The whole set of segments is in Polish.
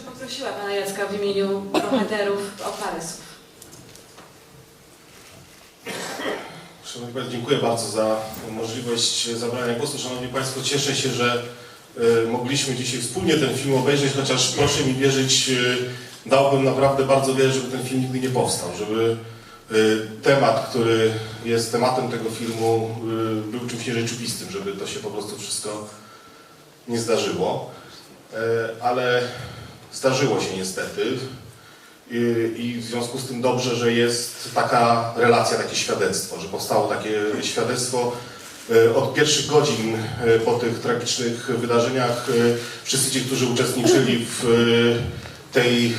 Może poprosiła Pana Jacka w imieniu bohaterów o parę słów. Szanowni Państwo, dziękuję bardzo za możliwość zabrania głosu. Szanowni Państwo, cieszę się, że e, mogliśmy dzisiaj wspólnie ten film obejrzeć, chociaż proszę mi wierzyć, e, dałbym naprawdę bardzo wiele, żeby ten film nigdy nie powstał, żeby e, temat, który jest tematem tego filmu, był czymś nierzeczywistym, żeby to się po prostu wszystko nie zdarzyło. E, Ale zdarzyło się niestety. I, w związku z tym dobrze, że jest taka relacja, takie świadectwo, że powstało takie świadectwo. E, Od pierwszych godzin e, po tych tragicznych wydarzeniach e, wszyscy ci, którzy uczestniczyli w tej,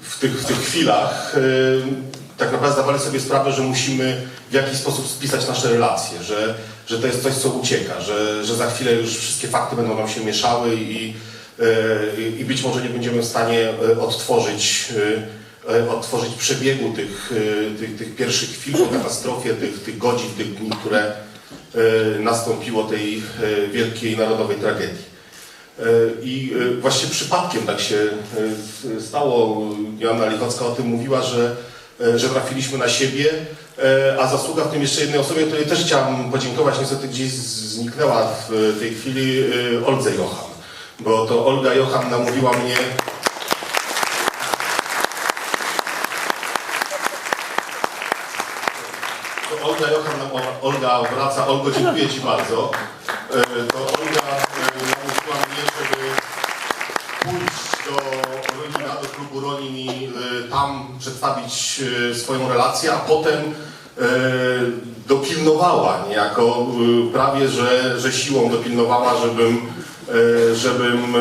w tych, w tych chwilach, tak naprawdę zdawali sobie sprawę, że musimy w jakiś sposób spisać nasze relacje, że, że to jest coś, co ucieka, że, że za chwilę już wszystkie fakty będą nam się mieszały i, i być może nie będziemy w stanie e, odtworzyć, e, e, odtworzyć przebiegu tych, e, tych, tych pierwszych chwil po katastrofie, tych, tych godzin, tych dni, które e, nastąpiło tej e, wielkiej narodowej tragedii. E, I e, właśnie przypadkiem tak się e, stało. Joanna Lichocka o tym mówiła, że, e, że trafiliśmy na siebie, e, a zasługa w tym jeszcze jednej osobie, której też chciałam podziękować, niestety gdzieś zniknęła w tej chwili, e, Oldze Jocham. Bo to Olga Jocham namówiła mnie Olga o- Olga wraca. Olgo, dziękuję Ci bardzo. E, To Olga e, namówiła mnie, żeby pójść do Ronina, do klubu Ronin i e, tam przedstawić swoją relację, a potem dopilnowała niejako, prawie że, że siłą dopilnowała, żebym, żebym e,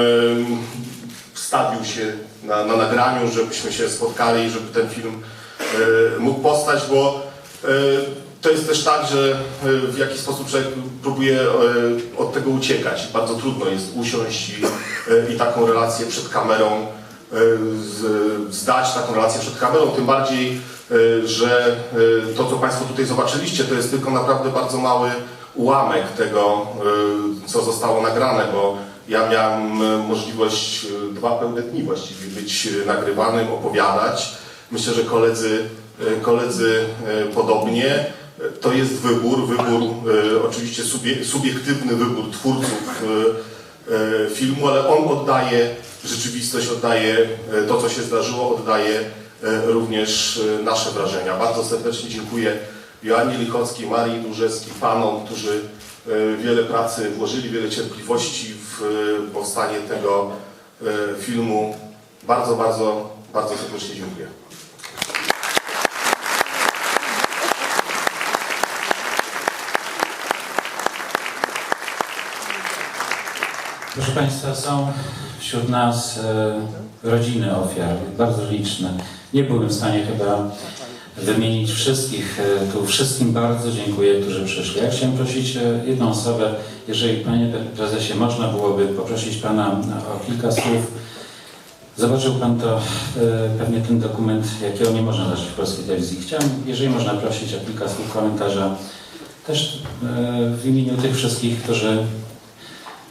wstawił się na, na nagraniu, żebyśmy się spotkali, żeby ten film e, mógł powstać, bo e, to jest też tak, że e, w jakiś sposób człowiek próbuje e, od tego uciekać. Bardzo trudno jest usiąść i, e, i taką relację przed kamerą e, zdać, taką relację przed kamerą, tym bardziej, e, że e, to, co Państwo tutaj zobaczyliście, to jest tylko naprawdę bardzo mały ułamek tego, e, co zostało nagrane, bo ja miałem e, możliwość e, dwa pełne dni właściwie być e, nagrywanym, opowiadać. Myślę, że koledzy, koledzy podobnie. To jest wybór, wybór oczywiście subie, subiektywny wybór twórców filmu, ale on oddaje rzeczywistość, oddaje to, co się zdarzyło, oddaje również nasze wrażenia. Bardzo serdecznie dziękuję Joannie Lichockiej, Marii Dużewskiej, panom, którzy wiele pracy włożyli, wiele cierpliwości w e, powstanie tego e, filmu. Bardzo, bardzo, bardzo serdecznie dziękuję. Proszę Państwa, są wśród nas e, rodziny ofiar, bardzo liczne. Nie byłem w stanie chyba wymienić wszystkich. E, tu wszystkim bardzo dziękuję, którzy przyszli. Ja chciałem prosić e, jedną osobę, jeżeli Panie Prezesie można byłoby poprosić Pana o kilka słów. Zobaczył Pan to, e, pewnie ten dokument, jakiego nie można dać w polskiej telewizji. Chciałem, jeżeli można prosić o kilka słów komentarza, też e, w imieniu tych wszystkich, którzy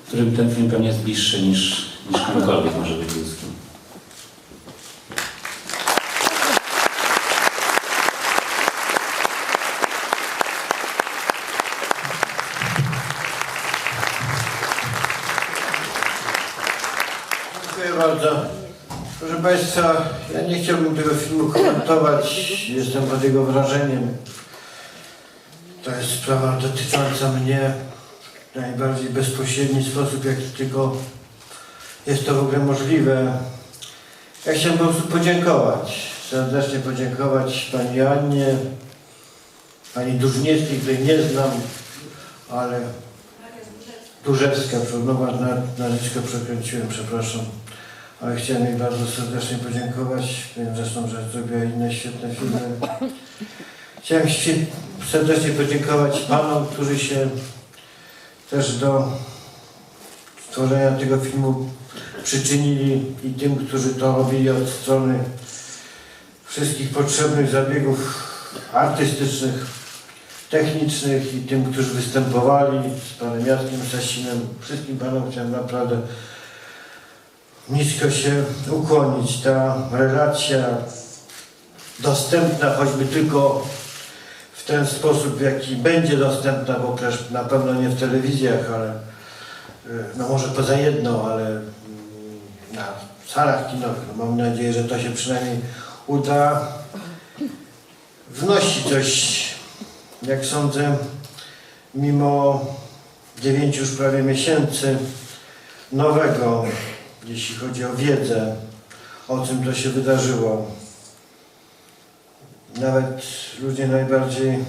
którym ten film pewnie jest bliższy niż, niż komukolwiek może być bliski. Państwa, ja nie chciałbym tego filmu komentować. Jestem pod jego wrażeniem. To jest sprawa dotycząca mnie w najbardziej bezpośredni sposób, jaki tylko jest to w ogóle możliwe. Ja chciałem po prostu podziękować, serdecznie podziękować Pani Annie, Pani Dużniewskiej, której nie znam, ale Dużewska, no, na, nazwisko przekręciłem, przepraszam. Ale chciałem jej bardzo serdecznie podziękować. Wiem zresztą, że zrobiła inne świetne filmy. Chciałem serdecznie podziękować panom, którzy się też do stworzenia tego filmu przyczynili i tym, którzy to robili od strony wszystkich potrzebnych zabiegów artystycznych, technicznych i tym, którzy występowali z panem Jackiem Sasinem. Wszystkim panom chciałem naprawdę nisko się ukłonić. Ta relacja dostępna choćby tylko w ten sposób, w jaki będzie dostępna, bo przecież na pewno nie w telewizjach, ale y, no może poza jedną, ale mm, na salach kinowych. No mam nadzieję, że to się przynajmniej uda. Wnosi coś, jak sądzę, mimo dziewięciu już prawie miesięcy nowego, jeśli chodzi o wiedzę, o czym to się wydarzyło. Nawet ludzie najbardziej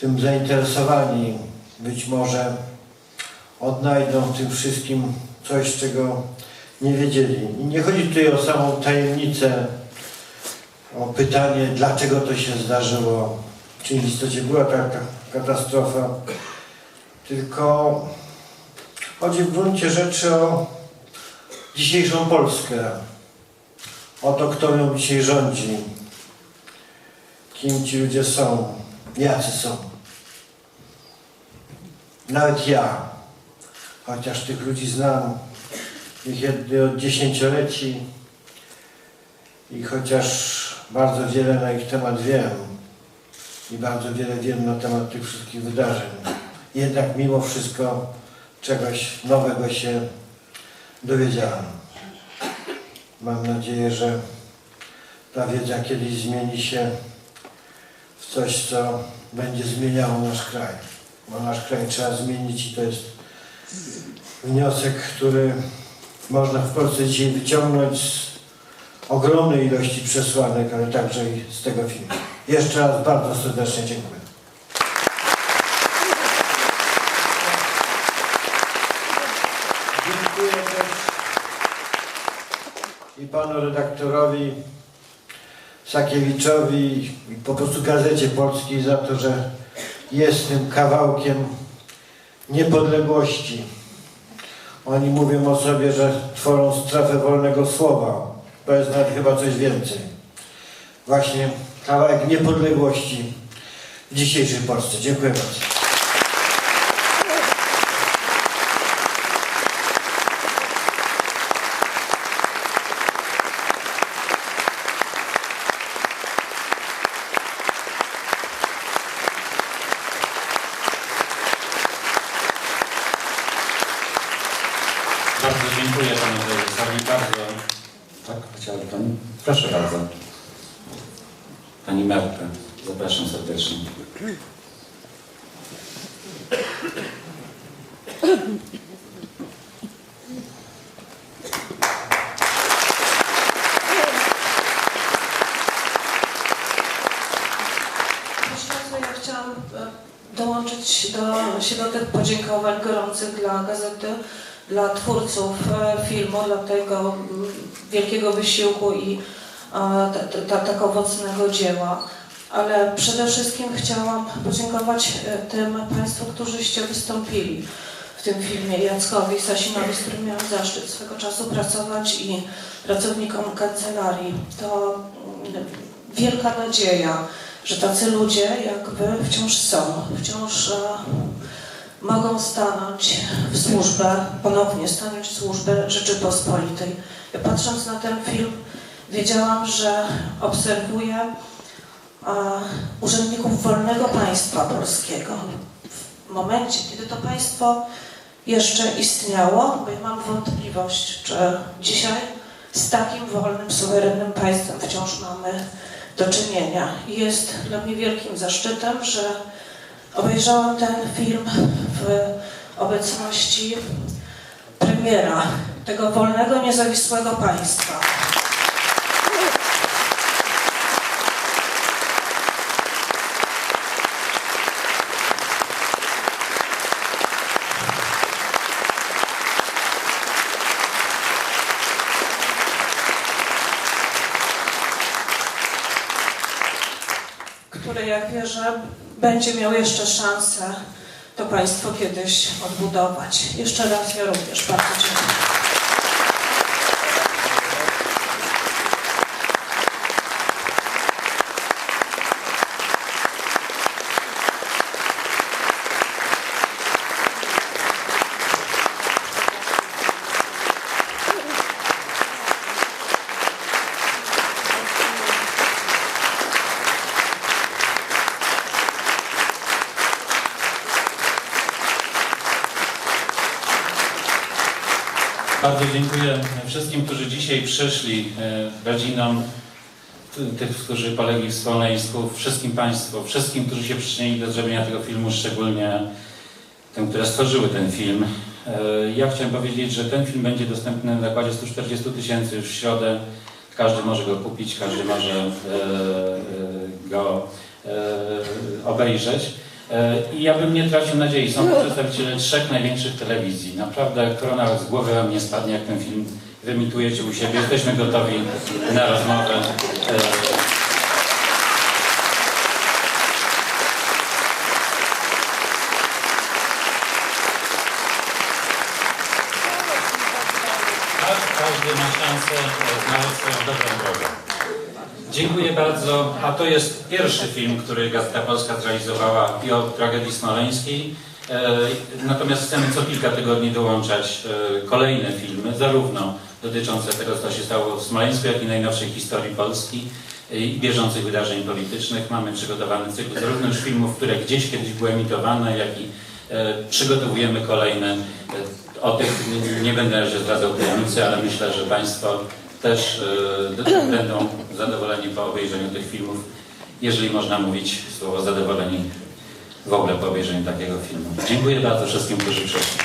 tym zainteresowani być może odnajdą w tym wszystkim coś, czego nie wiedzieli. I nie chodzi tutaj o samą tajemnicę, o pytanie, dlaczego to się zdarzyło, czy w istocie była taka katastrofa, tylko chodzi w gruncie rzeczy o dzisiejszą Polskę, o to, kto ją dzisiaj rządzi, kim ci ludzie są, jacy są. Nawet ja, chociaż tych ludzi znam, ich jedni od dziesięcioleci. I chociaż bardzo wiele na ich temat wiem. I bardzo wiele wiem na temat tych wszystkich wydarzeń, jednak mimo wszystko czegoś nowego się dowiedziałem. Mam nadzieję, że ta wiedza kiedyś zmieni się w coś, co będzie zmieniało nasz kraj. Bo nasz kraj trzeba zmienić i to jest wniosek, który można w Polsce dzisiaj wyciągnąć z ogromnej ilości przesłanek, ale także i z tego filmu. Jeszcze raz bardzo serdecznie. Dziękuję też panu redaktorowi Sakiewiczowi i po prostu Gazecie Polskiej za to, że jest tym kawałkiem niepodległości. Oni mówią o sobie, że tworzą strefę wolnego słowa. To jest nawet chyba coś więcej. Właśnie kawałek niepodległości w dzisiejszej Polsce. Dziękuję bardzo. Bardzo dziękuję panu prezesowi. Bardzo. Tak, chciałaby pani? Proszę bardzo. Pani Merkę, zapraszam serdecznie. E, dołączyć do, się do tych podziękowań gorących dla gazety, dla twórców e, filmu, dla tego wielkiego wysiłku i e, ta, ta, tak owocnego dzieła. Ale przede wszystkim chciałam podziękować e, tym Państwu, którzyście wystąpili w tym filmie, Jackowi Sasinowi, z którym miałam zaszczyt swego czasu pracować i pracownikom kancelarii. To mm, wielka nadzieja, że tacy ludzie jak wy wciąż są, wciąż mogą stanąć w służbę, ponownie stanąć w służbę Rzeczypospolitej. Ja patrząc na ten film, wiedziałam, że obserwuję urzędników wolnego państwa polskiego. W momencie, kiedy to państwo jeszcze istniało, bo ja mam wątpliwość, czy dzisiaj z takim wolnym, suwerennym państwem wciąż mamy do czynienia. Jest dla mnie wielkim zaszczytem, że obejrzałam ten film w obecności premiera tego wolnego, niezawisłego państwa. Będzie miał jeszcze szansę to państwo kiedyś odbudować. Jeszcze raz ja również bardzo dziękuję. Bardzo dziękuję wszystkim, którzy dzisiaj przyszli, e, rodzinom ty- tych, którzy polegli w Smoleńsku, wszystkim Państwu, wszystkim, którzy się przyczynili do zrobienia tego filmu, szczególnie tym, które stworzyły ten film. E, Ja chciałem powiedzieć, że ten film będzie dostępny na zakładzie 140 tysięcy w środę. Każdy może go kupić, każdy może e, go obejrzeć. E, I ja bym nie tracił nadziei. Są przedstawiciele trzech największych telewizji. Naprawdę korona z głowy wam nie spadnie, jak ten film wyemitujecie u siebie. Jesteśmy gotowi na rozmowę. E, Tak, każdy ma szansę e, znaleźć swoją dobrą drogę. Dziękuję bardzo. A to jest pierwszy film, który Gazeta Polska zrealizowała o tragedii smoleńskiej. E, Natomiast chcemy co kilka tygodni dołączać e, kolejne filmy, zarówno dotyczące tego, co się stało w Smoleńsku, jak i najnowszej historii Polski i bieżących wydarzeń politycznych. Mamy przygotowany cykl zarówno już filmów, które gdzieś kiedyś były emitowane, jak i e, przygotowujemy kolejne. O tych nie- będę razie zdradzał tajemnicy, ale myślę, że Państwo też d- będą zadowoleni po obejrzeniu tych filmów, jeżeli można mówić słowo zadowoleni w ogóle po obejrzeniu takiego filmu. Dziękuję bardzo wszystkim, którzy przyszli.